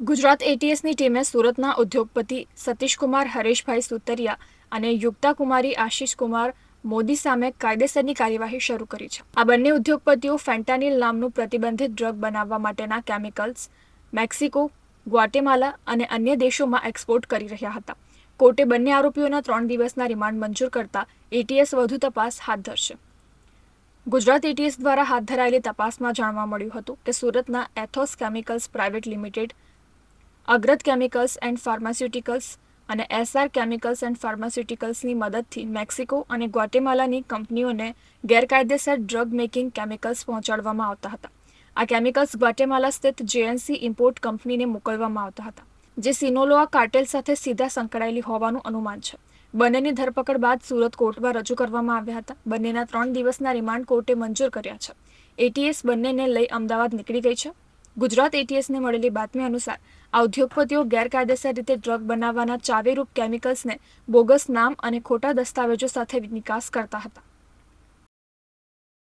ગુજરાત એટીએસની ટીમે સુરતના ઉદ્યોગપતિ સતીશકુમાર હરેશભાઈ સુતરિયા અને યુક્તા કુમારી મોદી સામે કાયદેસરની કાર્યવાહી શરૂ કરી છે. આ બંને ઉદ્યોગપતિઓ ફેન્ટાનિલ નામનું પ્રતિબંધિત ડ્રગ બનાવવા માટેના કેમિકલ્સ મેક્સિકો, ગ્વાટેમાલા અને અન્ય દેશોમાં એક્સપોર્ટ કરી રહ્યા હતા. કોર્ટે બંને આરોપીઓના ત્રણ દિવસના રિમાન્ડ મંજૂર કરતા એટીએસ વધુ તપાસ હાથ ધરશે. ગુજરાત એટીએસ દ્વારા હાથ ધરાયેલી તપાસમાં જાણવા મળ્યું હતું કે સુરતના Athos chemicals private limited Agrat chemicals and pharmaceuticals અને એસઆર કેમિકલ્સ એન્ડ ફાર્માસ્યુટિકલ્સની મદદથી મેક્સિકો અને ગ્વાટેમાલાની કંપનીઓને ગેરકાયદેસર ડ્રગ મેકિંગ કેમિકલ્સ પહોંચાડવામાં આવતા હતા. આ કેમિકલ્સ ગ્વાટેમાલા સ્થિત જેએનસી ઇમ્પોર્ટ કંપનીને મોકલવામાં આવતા હતા, જે સિનોલોઆ કાર્ટેલ સાથે સીધા સંકળાયેલી હોવાનું અનુમાન છે. બંનેની ધરપકડ બાદ સુરત કોર્ટમાં રજૂ કરવામાં આવ્યા હતા. બંનેના ત્રણ દિવસના રિમાન્ડ કોર્ટે મંજૂર કર્યા છે. એટીએસ બંનેને લઈ અમદાવાદ નીકળી ગઈ છે. ગુજરાત એટીએસને મળેલી બાતમી અનુસાર આ ઉદ્યોગપતિઓ ગેરકાયદેસર રીતે ડ્રગ બનાવવાના ચાવીરૂપ કેમિકલ્સને બોગસ નામ અને ખોટા દસ્તાવેજો સાથે નિકાસ કરતા હતા.